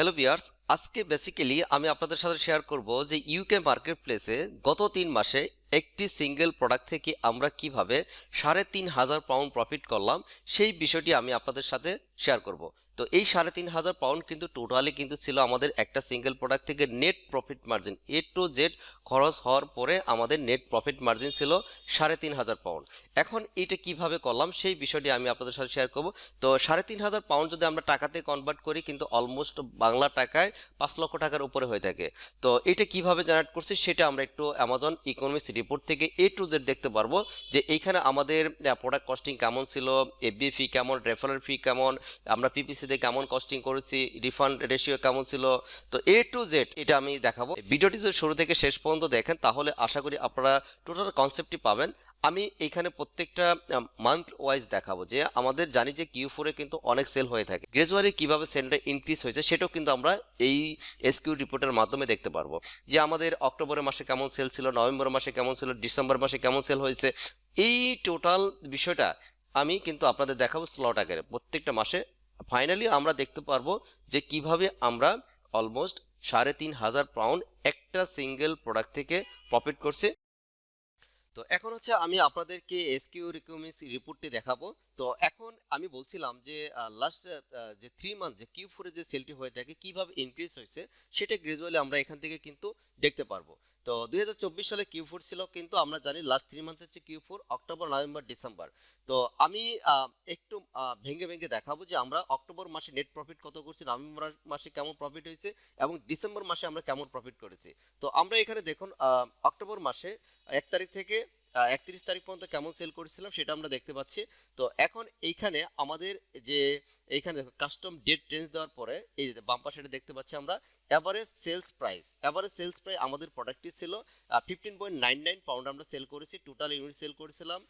Hello বিয়ার্স আজকে basically আমি আপনাদের সাথে শেয়ার করব যে ইউকে মার্কেট প্লেসে গত তিন মাসে একটি সিঙ্গেল প্রোডাক্ট থেকে আমরা কীভাবে সাড়ে তিন হাজার পাউন্ড প্রফিট করলাম, সেই বিষয়টি আমি আপনাদের সাথে শেয়ার করব। তো এই সাড়ে তিন হাজার পাউন্ড কিন্তু টোটালি কিন্তু ছিল আমাদের একটা সিঙ্গেল প্রোডাক্ট থেকে net profit margin A to Z খরচ হওয়ার পরে আমাদের নেট প্রফিট মার্জিন ছিল সাড়ে তিন হাজার পাউন্ড এখন এটা কীভাবে করলাম সেই বিষয়টি আমি আপনাদের সাথে শেয়ার করব। তো সাড়ে তিন হাজার পাউন্ড যদি আমরা টাকাতে কনভার্ট করি, কিন্তু অলমোস্ট বাংলা টাকায় পাঁচ লক্ষ টাকার উপরে হয়ে থাকে। তো এটা কীভাবে জেনারেট করছি সেটা আমরা একটু অ্যামাজন ইকোনমিক্স রিপোর্ট থেকে এ টু জেড দেখতে পারব যে এইখানে আমাদের প্রোডাক্ট কস্টিং কেমন ছিল এফবি ফি কেমন রেফারেল ফি কেমন, আমরা পিপিসিতে কেমন কস্টিং করেছি রিফান্ড রেশিও কেমন ছিল। তো এ টু জেড এটা আমি দেখাবো। ভিডিওটি শুরু থেকে শেষ পর্যন্ত দেখেন, তাহলে আশা করি আপনারা টোটাল কনসেপ্টটি পাবেন। আমি এখানে প্রত্যেকটা মান্থ ওয়াইজ দেখাবো যে আমাদের জানি যে কিউ ফোরে কিন্তু অনেক সেল হয়ে থাকে। গ্রেজুয়ালি কীভাবে সেলটা ইনক্রিজ হয়েছে সেটাও কিন্তু আমরা এই এসকিউ রিপোর্টের মাধ্যমে দেখতে পারব। যে আমাদের অক্টোবরের মাসে কেমন সেল ছিল নভেম্বর মাসে কেমন ছিল ডিসেম্বর মাসে কেমন সেল হয়েছে, এই টোটাল বিষয়টা আমি কিন্তু আপনাদের দেখাবো স্লট আকারে প্রত্যেকটা মাসে ফাইনালি আমরা দেখতে পারব যে কীভাবে আমরা অলমোস্ট সাড়ে তিন হাজার পাউন্ড একটা সিঙ্গেল প্রোডাক্ট থেকে প্রফিট করছে। তো এখন হচ্ছে আমি আপনাদেরকে এসকিউ রিকুইমিস রিপোর্টটি দেখাবো। তো এখন আমি বলছিলাম যে লাস্ট যে থ্রি মান্থ যে কিউ ফোরে যে সেলটি হয়ে থাকে, কীভাবে ইনক্রিজ হয়েছে, সেটা গ্রেজুয়ালি আমরা এখান থেকে কিন্তু দেখতে পারব। তো দুই হাজার চব্বিশ সালে কিউ ফোর ছিল, কিন্তু আমরা জানি লাস্ট থ্রি মান্থ হচ্ছে Q four October November December তো আমি একটু ভেঙে ভেঙে দেখাবো যে আমরা অক্টোবর মাসে নেট প্রফিট কত করছি নভেম্বর মাসে কেমন প্রফিট হয়েছে, এবং ডিসেম্বর মাসে আমরা কেমন প্রফিট করেছি। তো আমরা এখানে দেখুন অক্টোবর মাসে এক তারিখ থেকে একত্রিশ তারিখ পর্যন্ত কেমন সেল করেছিলাম সেটা আমরা দেখতে পাচ্ছি। তো এখন এইখানে আমাদের যে এইখানে কাস্টম ডেট রেঞ্জ দেওয়ার পরে এই যে বাম্পার সেটা দেখতে পাচ্ছি আমরা average sales price average sales price আমাদের প্রোডাক্টটি ছিল fifteen point nine nine pound আমরা সেল করেছি টোটাল ইউনিট সেল করেছিলাম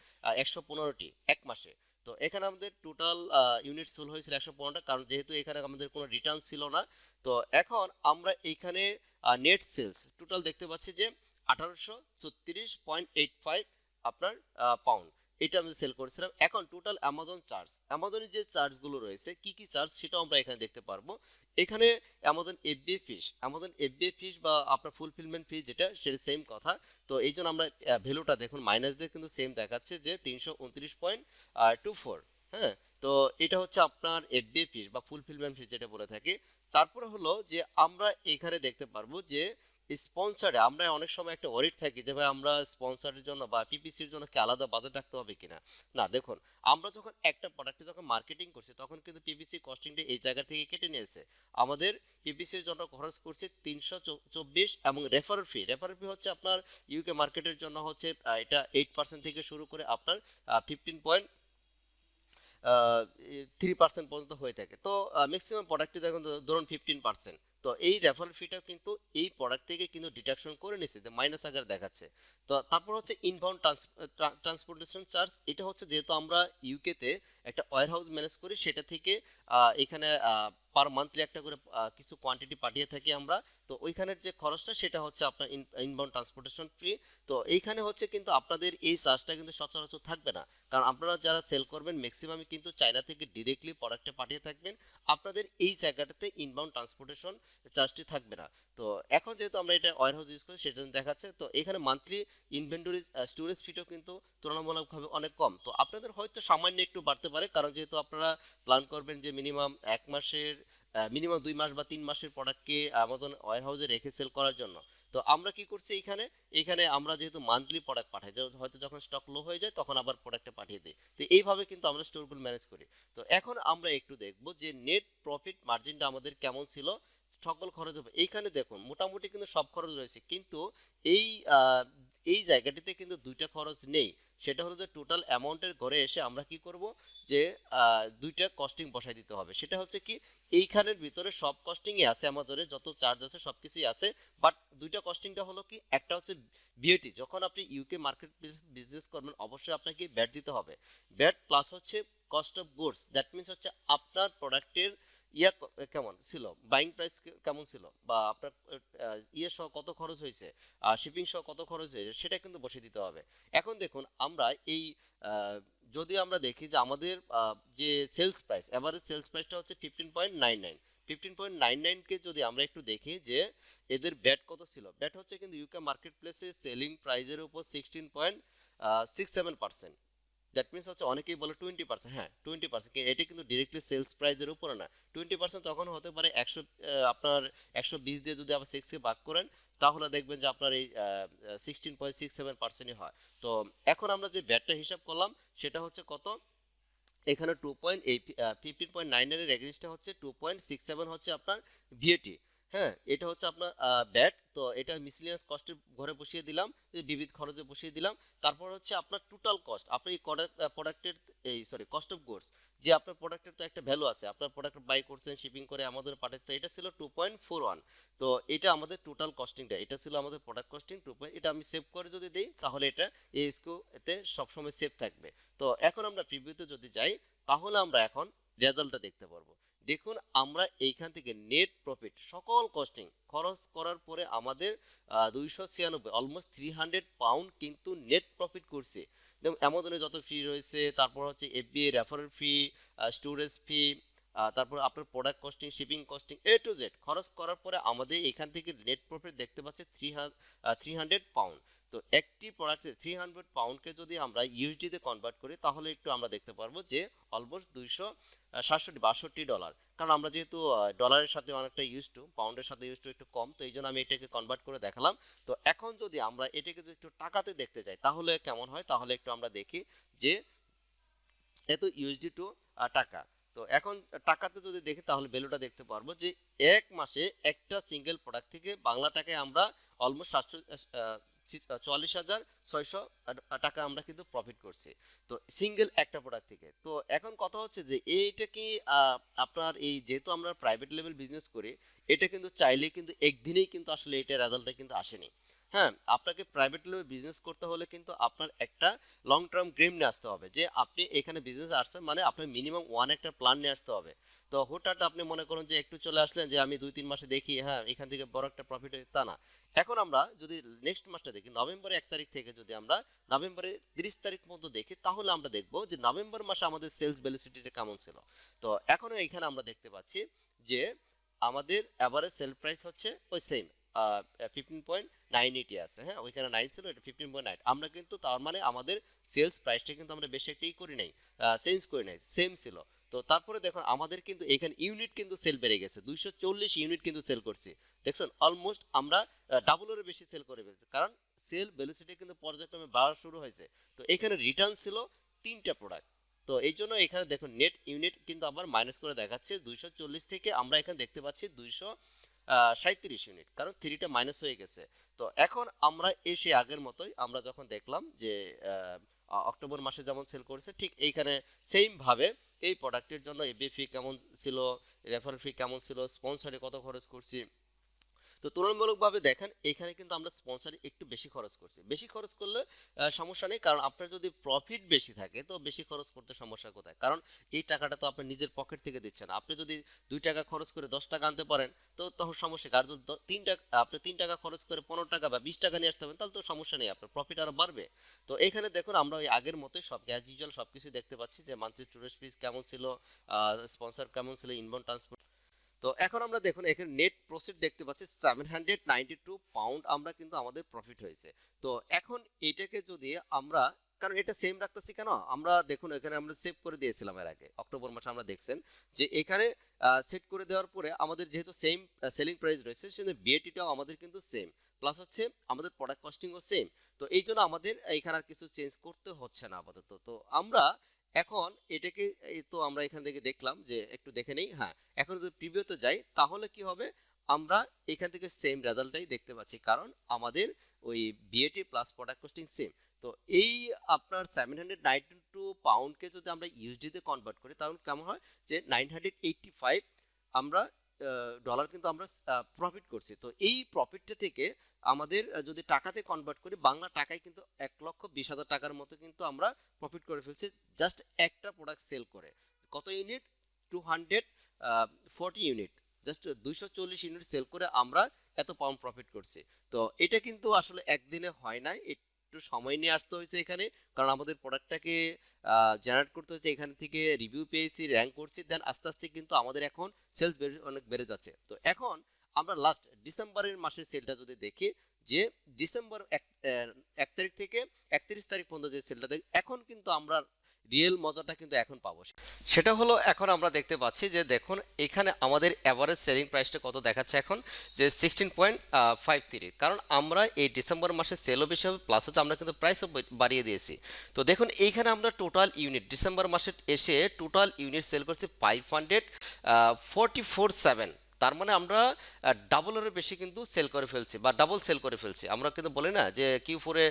একশো পনেরোটি এক মাসে। তো এখানে আমাদের টোটাল ইউনিট সেল হয়েছিল একশো পনেরোটা, কারণ যেহেতু এখানে আমাদের কোনো রিটার্ন ছিল না। তো এখন আমরা এইখানে নেট সেলস টোটাল দেখতে পাচ্ছি যে আঠারোশো ছত্রিশ পয়েন্ট এইট ফাইভ আপনার পাউন্ড এটা আমি সেল করেছিলাম। এখন টোটাল অ্যামাজন চার্জ অ্যামাজনের যে চার্জগুলো রয়েছে, কি কি চার্জ সেটাও আমরা এখানে দেখতে পারব। এখানে Amazon FBA fees Amazon FBA fees বা আপনার ফুলফিলমেন্ট ফি যেটা, সেটা সেম কথা। তো এই জন্য আমরা ভ্যালুটা দেখুন মাইনাস দিয়ে কিন্তু সেম দেখাচ্ছে যে তিনশো উনত্রিশ পয়েন্ট টু ফোর হ্যাঁ তো এটা হচ্ছে আপনার এফবিএ ফিস বা ফুলফিলমেন্ট ফিস যেটা বলে থাকি। তারপরে হলো যে আমরা এখানে দেখতে পারব যে স্পন্সারে আমরা অনেক সময় একটা ওয়ারিড থাকি যে, ভাই, আমরা স্পন্সারের জন্য বা পিপিসির জন্য কি আলাদা বাজেট রাখতে হবে কিনা? না, দেখুন, আমরা যখন একটা প্রোডাক্টে যখন মার্কেটিং করছি, তখন কিন্তু পিপিসি কস্টিংটা এই জায়গা থেকে কেটে নিয়েছে। আমাদের পিপিসির জন্য খরচ করছে তিনশো চব্বিশ এবং রেফার ফি রেফার ফি হচ্ছে আপনার ইউকে মার্কেটের জন্য হচ্ছে এটা এইট পার্সেন্ট থেকে শুরু করে আপনার ফিফটিন পয়েন্ট থ্রি পার্সেন্ট পর্যন্ত হয়ে থাকে। তো ম্যাক্সিমাম প্রোডাক্টে দেখুন, ধরুন ফিফটিন পার্সেন্ট তো এই রেফারেল ফিটা কিন্তু এই প্রোডাক্ট থেকে কিন্তু ডিডাকশন করে নিচ্ছে যে মাইনাস আকার দেখাচ্ছে। তো তারপর হচ্ছে ইনবাউন্ড ট্রান্সপোর্টেশন চার্জ এটা হচ্ছে যেহেতু আমরা ইউকেতে একটা ওয়ার হাউস ম্যানেজ করি, সেটা থেকে এখানে পার মান্থলি একটা করে কিছু কোয়ান্টিটি পাঠিয়ে থাকি আমরা। তো ওইখানের যে খরচটা, সেটা হচ্ছে আপনার ইনবাউন্ড ট্রান্সপোর্টেশন ফ্রি তো এইখানে হচ্ছে কিন্তু আপনাদের এই চার্জটা কিন্তু সচরাচর থাকবে না। কারণ আপনারা যারা সেল করবেন ম্যাক্সিমামই কিন্তু চায়না থেকে ডিরেক্টলি প্রোডাক্টে পাঠিয়ে থাকবেন। আপনাদের এই জায়গাটাতে ইনবাউন্ড ট্রান্সপোর্টেশন চার্জটি থাকবে না। তো এখন যেহেতু আমরা এটা ওয়ার হাউস ইউজ করি, সেটা জন্য দেখাচ্ছে, তো এখানে মান্থলি ইনভেন্টরি স্টোরেজ ফিটাও কিন্তু তুলনামূলকভাবে অনেক কম। তো আপনাদের হয়তো সামান্য একটু বাড়তে পারে, কারণ যেহেতু আপনারা প্ল্যান করবেন যে মিনিমাম এক মাসের মিনিমাম দুই মাস বা তিন মাসের প্রোডাক্টকে অ্যামাজন ওয়ার হাউসে রেখে সেল করার জন্য। তো আমরা কি করছি এখানে? এখানে আমরা যেহেতু মান্থলি প্রোডাক্ট পাঠাই হয়তো যখন স্টক লো হয়ে যায়, তখন আবার প্রোডাক্টটা পাঠিয়ে দিই। তো এইভাবে কিন্তু আমরা স্টোরগুলো ম্যানেজ করি। তো এখন আমরা একটু দেখব যে নেট প্রফিট মার্জিনটা আমাদের কেমন ছিল। সকল খরচ হবে। এইখানে দেখুন, মোটামুটি কিন্তু সব খরচ রয়েছে। কিন্তু এই এই জায়গাটিতে কিন্তু দুইটা খরচ নেই। সেটা হলো যে টোটাল অ্যামাউন্টের ঘরে এসে আমরা কি করব? যে দুইটা কস্টিং বসাই দিতে হবে। সেটা হচ্ছে কি, এইখানের ভিতরে সব কস্টিংই আছে আমাদের যত চার্জ আছে সব কিছুই আছে। বাট দুইটা কস্টিংটা হলো কি, একটা হচ্ছে বিএটি যখন আপনি ইউকে মার্কেট বিজনেস করবেন, অবশ্যই আপনাকে ব্যাট দিতে হবে। ব্যাট প্লাস হচ্ছে cost of goods that means হচ্ছে আপনার প্রোডাক্টের ইয়া কেমন? ছিল। বাইং প্রাইস কেমন ছিল? বা আপনার ইয়ে সহ কত খরচ হয়েছে? শিপিং সহ কত খরচ হয়েছে? সেটা কিন্তু বসে দিতে হবে। এখন দেখুন, আমরা এই যদি আমরা দেখি যে আমাদের যে সেলস প্রাইস এভারেজ সেলস প্রাইসটা হচ্ছে fifteen point nine nine fifteen point nine নাইনকে যদি আমরা একটু দেখি যে এদের ব্যাট কত ছিল? ব্যাট হচ্ছে কিন্তু ইউকে মার্কেট প্লেসে সেলিং প্রাইজের উপর sixteen point six seven percent that means হচ্ছে অনেকেই বলে টোয়েন্টি পার্সেন্ট হ্যাঁ টোয়েন্টি পার্সেন্ট এটা কিন্তু ডিরেক্টলি সেলস প্রাইজের উপরে না। টোয়েন্টি পার্সেন্ট তখন হতে পারে একশো আপনার একশো বিশ দিয়ে যদি আবার সিক্সকে ভাগ করেন, তাহলে দেখবেন যে আপনার এই সিক্সটিন পয়েন্ট সিক্স সেভেন পার্সেন্টই হয়। তো এখন আমরা যে ব্যাটটা হিসাব করলাম, সেটা হচ্ছে কত? এখানে টু পয়েন্ট এই ফিফটিন পয়েন্ট নাইনের এগ্রিসটা হচ্ছে টু পয়েন্ট সিক্স সেভেন হচ্ছে আপনার ভিএটি হ্যাঁ এটা হচ্ছে আপনার ব্যাট তো এটা মিসলিনিয়াস কস্টের ঘরে বসিয়ে দিলাম বিবিধ খরচে বসিয়ে দিলাম। তারপর হচ্ছে আপনার টোটাল কস্ট আপনি এই প্রোডাক্টের এই সরি কস্ট অফ গুডস যে আপনার প্রোডাক্টের তো একটা ভ্যালু আছে, আপনার প্রোডাক্ট বাই করছেন শিপিং করে আমাদের পাঠাতে, তো এটা ছিল টু পয়েন্ট ফোর ওয়ান তো এটা আমাদের টোটাল কস্টিংটা এটা ছিল আমাদের প্রোডাক্ট কস্টিং টু পয়েন্ট এটা আমি সেভ করে যদি দিই, তাহলে এটা এসকিউ এতে সবসময় সেভ থাকবে। তো এখন আমরা প্রিভিউতে যদি যাই, তাহলে আমরা এখন রেজাল্টটা দেখতে পারব। দেখুন, আমরা এইখান থেকে নেট প্রফিট সকল কস্টিং খরচ করার পরে আমাদের দুইশো ছিয়ানব্বই অলমোস্ট থ্রি হান্ড্রেড পাউন্ড কিন্তু নেট প্রফিট করছে। যেমন অ্যামাজনে যত ফি রয়েছে, তারপর হচ্ছে FBA referral fee storage fee তারপর আপনার product costing shipping costing A to Z খরচ করার পরে আমাদের এখান থেকে নেট প্রফিট দেখতে পাচ্ছে থ্রি থ্রি হান্ড্রেড পাউন্ড তো একটি প্রোডাক্টে থ্রি হান্ড্রেড পাউন্ডকে যদি আমরা ইউএসডিতে কনভার্ট করি, তাহলে একটু আমরা দেখতে পারব যে অলমোস্ট দুইশো সাতষট্টি, বাষট্টি ডলার কারণ আমরা যেহেতু ডলারের সাথে অনেকটা ইউজ টু পাউন্ডের সাথে ইউজ টু একটু কম, তো এই জন্য আমি এটাকে কনভার্ট করে দেখালাম। তো এখন যদি আমরা এটাকে যদি একটু টাকাতে দেখতে চাই তাহলে কেমন হয়? তাহলে একটু আমরা দেখি যে এত ইউএসডি টু টাকা। তো এখন টাকাতে যদি দেখি, তাহলে ভ্যালুটা দেখতে পারব যে এক মাসে একটা সিঙ্গেল প্রোডাক্ট থেকে বাংলা টাকায় আমরা অলমোস্ট সাতশো চুয়াল্লিশ হাজার ছয়শো টাকা আমরা কিন্তু প্রফিট করছি। তো সিঙ্গেল একটা প্রোডাক্ট থেকে। তো এখন কথা হচ্ছে যে, এইটা কি আপনার এই যেহেতু আমরা প্রাইভেট লেভেল বিজনেস করি, এটা কিন্তু চাইলে কিন্তু একদিনেই কিন্তু আসলে এটা রেজাল্টটা কিন্তু আসেনি। হ্যাঁ আপনাকে প্রাইভেট লেভেল বিজনেস করতে হলে কিন্তু আপনার একটা লং টার্ম গ্রেম নিয়ে আসতে হবে। যে আপনি এখানে বিজনেস আসছেন মানে আপনার মিনিমাম ওয়ান একটা প্ল্যান নিয়ে আসতে হবে। তো হঠাৎ আপনি মনে করুন যে একটু চলে আসলেন যে আমি দুই, তিন মাসে দেখি হ্যাঁ এখান থেকে বড় একটা প্রফিট তা না। এখন আমরা যদি নেক্সট মাসটা দেখি, নভেম্বরের এক তারিখ থেকে যদি আমরা নভেম্বরের তিরিশ তারিখ মতো দেখি, তাহলে আমরা দেখব যে নভেম্বর মাসে আমাদের সেলস ভ্যালুসিটিটা কেমন ছিল। তো এখনও এখানে আমরা দেখতে পাচ্ছি যে আমাদের অ্যাভারেজ সেল প্রাইস হচ্ছে ওই same fifteen point nine eighty আছে হ্যাঁ? ওইখানে নাইন ছিল, এটা ফিফটিন পয়েন্ট নাইন আমরা কিন্তু তার মানে আমাদের সেলস প্রাইসটা কিন্তু আমরা বেশি করি নাই চেঞ্জ করি নাই সেম ছিল। তো তারপরে দেখুন, আমাদের কিন্তু এখানে ইউনিট কিন্তু সেল বেড়ে গেছে, দুইশো চল্লিশ ইউনিট কিন্তু সেল করছি। দেখছেন অলমোস্ট আমরা ডাবলেরও বেশি সেল করে ফেলছি, কারণ সেল ভ্যালুসিটি কিন্তু পর্যায়ক্রমে বাড়া শুরু হয়েছে। তো এখানে রিটার্ন ছিল তিনটা প্রোডাক্ট তো এই জন্য এখানে দেখুন নেট ইউনিট কিন্তু আবার মাইনাস করে দেখাচ্ছে, দুইশো চল্লিশ থেকে আমরা এখানে দেখতে পাচ্ছি দুইশো সাঁত্রিশ ইউনিট কারণ থ্রিটা মাইনাস হয়ে গেছে। তো এখন আমরা এসে আগের মতোই আমরা যখন দেখলাম যে অক্টোবর মাসে যেমন সেল করেছে, ঠিক এইখানে সেমভাবে এই প্রোডাক্টের জন্য এবি ফি কেমন ছিল রেফার ফি কেমন ছিল স্পন্সারে কত খরচ করছি তো তুলনামূলকভাবে দেখেন, এখানে কিন্তু আমরা স্পন্সারে একটু বেশি খরচ করছি। বেশি খরচ করলে সমস্যা নেই, কারণ আপনার যদি প্রফিট বেশি থাকে, তো বেশি খরচ করতে সমস্যা কোথায়? কারণ এই টাকাটা তো আপনি নিজের পকেট থেকে দিচ্ছেন। আপনি যদি দুই টাকা খরচ করে দশ টাকা আনতে পারেন, তো তখন সমস্যা আর যদি তিন টাকা, আপনি তিন টাকা খরচ করে পনেরো টাকা বা বিশ টাকা নিয়ে আসতে পারেন, তাহলে তো সমস্যা নেই, আপনার প্রফিট আরও বাড়বে। তো এখানে দেখুন, আমরা ওই আগের মতোই সব অ্যাজ ইউজুয়াল সব কিছু দেখতে পাচ্ছি যে মান্থলি টুরিস্ট ফিস কেমন ছিল স্পন্সর কেমন ছিল ইনবাউন্ড ট্রান্সপোর্ট তো এখন আমরা দেখুন, এখানে নেট প্রফিট দেখতে পাচ্ছি seven hundred ninety two pound আমরা কিন্তু আমাদের প্রফিট হয়েছে। তো এখন এটাকে যদি আমরা, কারণ এটা সেম রাখতেছি কেন? আমরা দেখুন, এখানে আমরা সেভ করে দিয়েছিলাম এর আগে। অক্টোবর মাসে আমরা দেখছেন যে এখানে সেট করে দেওয়ার পরে আমাদের যেহেতু সেম সেলিং প্রাইস রয়েছে, সেজন্য বিএটিটাও আমাদের কিন্তু সেম প্লাস হচ্ছে আমাদের প্রোডাক্ট কস্টিংও সেম তো এই জন্য আমাদের এখানে আর কিছু চেঞ্জ করতে হচ্ছে না আপাতত। তো আমরা এখন এটাকে, এই তো আমরা এখান থেকে দেখলাম যে একটু দেখে নেই হ্যাঁ এখন যদি প্রিভিউতে যাই, তাহলে কি হবে? আমরা এখান থেকে সেম রেজাল্টটাই দেখতে পাচ্ছি, কারণ আমাদের ওই VAT plus product costing same তো এই আপনার সেভেন হান্ড্রেড নাইনটি টু পাউন্ডকে যদি আমরা ইউএসডিতে কনভার্ট করি, তাহলে কেমন হয়? যে নাইন হান্ড্রেড এইটটি ফাইভ আমরা ডলার কিন্তু আমরা প্রফিট করছি। তো এই প্রফিটটা থেকে আমাদের যদি টাকাতে কনভার্ট করি, বাংলা টাকায় কিন্তু এক লক্ষ বিশ হাজার টাকার মতো কিন্তু আমরা প্রফিট করে ফেলছি। জাস্ট একটা প্রোডাক্ট সেল করে। কত unit two hundred forty unit just দুইশো চল্লিশ ইউনিট সেল করে আমরা এত পাউন্ড প্রফিট করছি। তো এটা কিন্তু আসলে একদিনে হয় না। একটু সময় নিয়ে আসতে হয়েছে এখানে। কারণ আমাদের প্রোডাক্টটাকে জেনারেট করতে হচ্ছে এখান থেকে রিভিউ পেয়েছি র্যাঙ্ক করছি। দেন আস্তে আস্তে কিন্তু আমাদের এখন সেলস অনেক বেড়ে যাচ্ছে। তো এখন আমরা লাস্ট ডিসেম্বরের মাসের সেলটা যদি দেখি, যে ডিসেম্বর এক তারিখ থেকে একত্রিশ তারিখ পর্যন্ত যে সেলটা দেখি, এখন কিন্তু আমরা রিয়েল মজাটা কিন্তু এখন পাবো। সেটা হলো এখন আমরা দেখতে পাচ্ছি যে দেখুন, এখানে আমাদের অ্যাভারেজ সেলিং প্রাইসটা কত দেখাচ্ছে এখন? যে সিক্সটিন পয়েন্ট ফাইভ থ্রি কারণ আমরা এই ডিসেম্বর মাসে সেলও বেশি হবে প্লাস হচ্ছে আমরা কিন্তু প্রাইসও বাড়িয়ে দিয়েছি। তো দেখুন, এইখানে আমরা টোটাল ইউনিট ডিসেম্বর মাসে এসে টোটাল ইউনিট সেল করছি five hundred forty four seven তার মানে আমরা ডাবলেরও বেশি কিন্তু সেল করে ফেলছি বা ডাবল সেল করে ফেলছি। আমরা কিন্তু বলি না যে কিউ ফোরে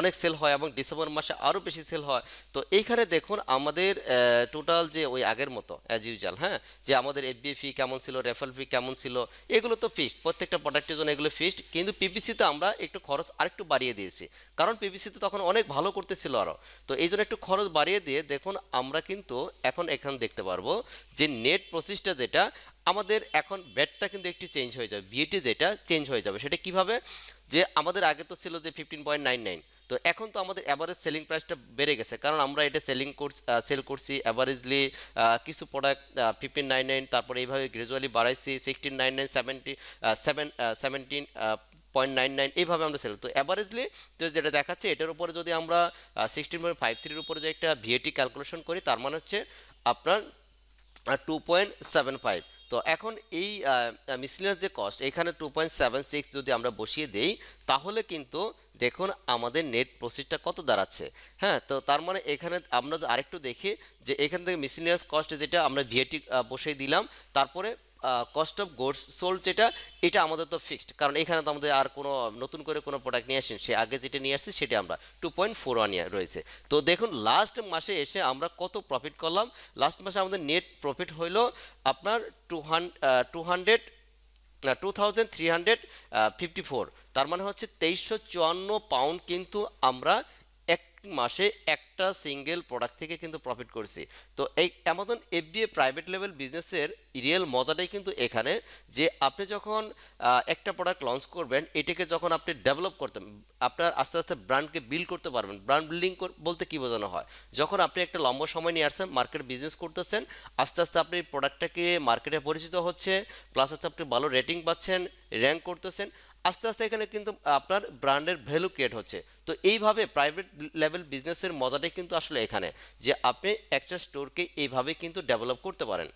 অনেক সেল হয় এবং ডিসেম্বর মাসে আরও বেশি সেল হয়। তো এইখানে দেখুন আমাদের টোটাল যে ওই আগের মতো অ্যাজ ইউজাল হ্যাঁ? যে আমাদের এফবি ফি কেমন ছিল রেফার ফি কেমন ছিল, এগুলো তো ফিক্সড প্রত্যেকটা প্রোডাক্টের জন্য এগুলো ফিক্সড কিন্তু পিপিসিতে আমরা একটু খরচ আরেকটু বাড়িয়ে দিয়েছি। কারণ পিপিসিতে তখন অনেক ভালো করতেছিল আরও। তো এই জন্য একটু খরচ বাড়িয়ে দিয়ে দেখুন আমরা কিন্তু এখন এখানে দেখতে পারব যে নেট প্রসেসটা যেটা আমাদের এখন ব্যাটটা কিন্তু একটু চেঞ্জ হয়ে যাবে বিএটি যেটা চেঞ্জ হয়ে যাবে, সেটা কীভাবে? যে আমাদের আগে তো ছিল যে ফিফটিন পয়েন্ট নাইন নাইন তো এখন তো আমাদের অ্যাভারেজ সেলিং প্রাইসটা বেড়ে গেছে, কারণ আমরা এটা সেলিং করছি সেল করছি অ্যাভারেজলি কিছু প্রোডাক্ট ফিফটিন নাইন নাইন তারপরে এইভাবে gradually বাড়াইছি sixteen nine nine seventy seven seventeen point nine nine এইভাবে আমরা সেল তো অ্যাভারেজলি তো যেটা দেখাচ্ছে এটার উপরে যদি আমরা সিক্সটিন পয়েন্ট ফাইভ থ্রির উপরে যে একটা ভিএটি ক্যালকুলেশন করি, তার মানে হচ্ছে আপনার টু পয়েন্ট সেভেন ফাইভ তো এখন এই মিসলিনাস যে কস্ট এখানে টু যদি আমরা বসিয়ে দেই, তাহলে কিন্তু দেখুন আমাদের নেট প্রসিডটা কত দাঁড়াচ্ছে। হ্যাঁ তো তার মানে এখানে আমরা আরেকটু দেখি যে এখান থেকে মিসলিনিয়াস কস্ট যেটা আমরা ভিএটি বসিয়ে দিলাম, তারপরে কস্ট অফ গোডস সোল্ড যেটা, এটা আমাদের তো ফিক্সড কারণ এখানে তো আমাদের আর কোনো, নতুন করে কোনো প্রোডাক্ট নিয়ে আসেন। সে আগে যেটা নিয়ে আসছে, সেটা আমরা টু পয়েন্ট ফোর ওয়ান রয়েছে। তো দেখুন লাস্ট মাসে এসে আমরা কত প্রফিট করলাম। লাস্ট মাসে আমাদের নেট প্রফিট হইল আপনার টু হান two hundred two thousand three hundred fifty four তার মানে হচ্ছে তেইশশো চুয়ান্ন পাউন্ড কিন্তু আমরা মাসে একটা সিঙ্গেল প্রোডাক্ট থেকে কিন্তু প্রফিট করছি। তো এই অ্যামাজন এফবিএ প্রাইভেট লেভেল বিজনেসের রিয়েল মজাটাই কিন্তু এখানে যে আপনি যখন একটা প্রোডাক্ট লঞ্চ করবেন, এটাকে যখন আপনি ডেভেলপ করতেন আপনার আস্তে আস্তে ব্র্যান্ডকে বিল্ড করতে পারবেন। ব্র্যান্ড বিল্ডিং বলতে কি বোঝানো হয়? যখন আপনি একটা লম্বা সময় নিয়ে আসছেন মার্কেট বিজনেস করতেছেন, আস্তে আস্তে আপনি প্রোডাক্টটাকে মার্কেটে পরিচিত হচ্ছে প্লাস হচ্ছে আপনি ভালো রেটিং পাচ্ছেন র্যাঙ্ক করতেছেন আস্তে আস্তে এখানে কিন্তু আপনার ব্র্যান্ডের ভ্যালু ক্রিয়েট হচ্ছে। তো এইভাবে প্রাইভেট লেভেল বিজনেসের মজাটাই কিন্তু আসলে এখানে, যে আপনি একটা স্টোরকে এইভাবে কিন্তু ডেভেলপ করতে পারেন।